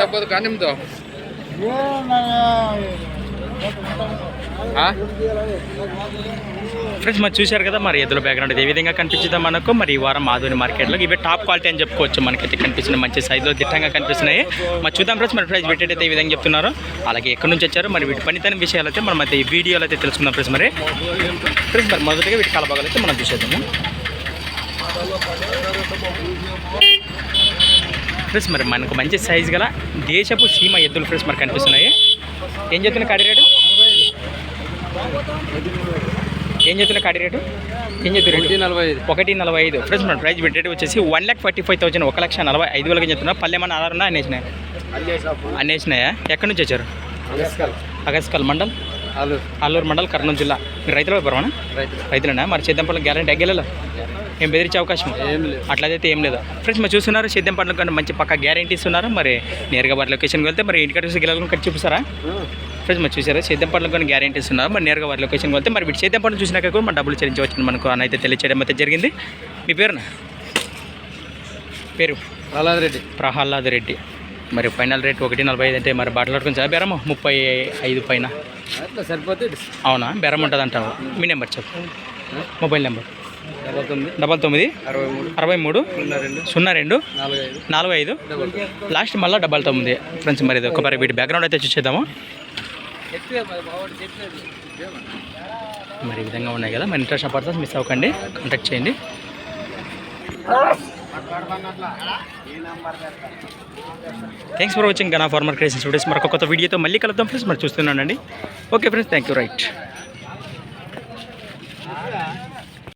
తప్పదు కానీ ఫ్రెండ్స్ మరి చూశారు కదా మరి ఎదురు బ్యాక్గ్రౌండ్ ఏ విధంగా కనిపించిందా మనకు? మరి ఈ వారం ఆధుని మార్కెట్లో ఇవి టాప్ క్వాలిటీ అని చెప్పుకోవచ్చు. మనకైతే కనిపిస్తున్నాయి మంచి సైజులో దిట్టంగా కనిపిస్తున్నాయి. మరి చూద్దాం ఫ్రెండ్స్ మరి ప్రైస్ పెట్టేది ఏ విధంగా చెప్తున్నారు. అలాగే ఎక్కడి నుంచి వచ్చారు? మరి వీటి పనితనం విషయాలు అయితే మనం అయితే ఈ వీడియోలో అయితే తెలుసుకుందాం ఫ్రెండ్స్ మరి. ఫ్రెండ్స్ మరి మొదటిగా వీటి కలబాగాలు అయితే మనం చూసేద్దాము. ఫ్రెండ్స్ మరి మనకు మంచి సైజు గల దేశపు సీమ ఎద్దులు ఫ్రెండ్స్ మరి కనిపిస్తున్నాయి. ఏం చెప్తున్నా కాడి రేటు? ఏం చెప్తున్నా కాడి రేటు? ఏం చెప్తున్నా రేటు? నలభై ఐదు. ఒకటి నలభై ఐదు. ఫ్రెండ్స్ మన ప్రైస్ పెట్టేది వచ్చేసి one lakh forty five thousand ఒక లక్ష నలభై ఐదు వేలకి చెప్తున్నా పల్లెమన్న ఆధారన్నా అనేసినాయి? అనేసినాయా? ఎక్కడి నుంచి వచ్చారు? అగస్కల్. మండల్? అల్లూరు మండల్ కర్నూలు జిల్లా. మీరు రైతుల వ్యాపారమా రైతులు. రైతులేనా? మరి చేద్దాంపల్లి గ్యారంటీ? అగ్గెలలో ఏం బెదిరించే అవకాశం అట్లయితే ఏం లేదు? ఫ్రెండ్స్ మరి చూస్తున్నారు సేద్యం పండ్ల కన్నా మంచి పక్క గ్యారంటీస్ ఉన్నారు మరి నేరుగా వారి లొకేషన్కి వెళ్తే మరి ఇంటికి చూసి గిలాలను కట్టి చూపిస్తారా? ఫ్రెండ్స్ మరి చూసారా? సేద్యం పండ్ల కొన్ని గ్యారంటీస్ ఉన్నారు మరి నేరుగా వారి లొకేషన్కి వెళ్తే మరి వీటి సేద్యం పండ్లు చూసినాక కూడా మన డబ్బులు చెల్లించవచ్చు మనకు అని అయితే తెలియచేయడం అయితే జరిగింది. మీ పేరునా? పేరు? ప్రహ్లాద్ రెడ్డి. ప్రహ్లాద్ రెడ్డి. మరి ఫైనల్ రేట్ ఒకటి నలభై ఐదు అంటే మరి బాటలాడుకుని సార్ బెరము? ముప్పై ఐదు పైన. సరిపోతే అవునా? బెరం ఉంటుంది అంటావు మీ నెంబర్ చెప్పు. Mobile number. డబల్ తొమ్మిది. అరవై మూడు. సున్నా రెండు. నాలుగు ఐదు లాస్ట్ మళ్ళీ డబల్ తొమ్మిది. ఫ్రెండ్స్ మరి ఇది ఒకసారి వీటి బ్యాక్గ్రౌండ్ అయితే చూసేద్దాము. మరి ఈ విధంగా ఉన్నాయి కదా. మరి ఇంట్రెస్ట్ పర్సన్స్ మిస్ అవ్వకండి. కాంటాక్ట్ చేయండి. Thanks for watching Gana farmer creation students మరొక కొత్త వీడియోతో మళ్ళీ కలుద్దాం. ఫ్రెండ్స్ మరి చూస్తున్నానండి okay friends thank you right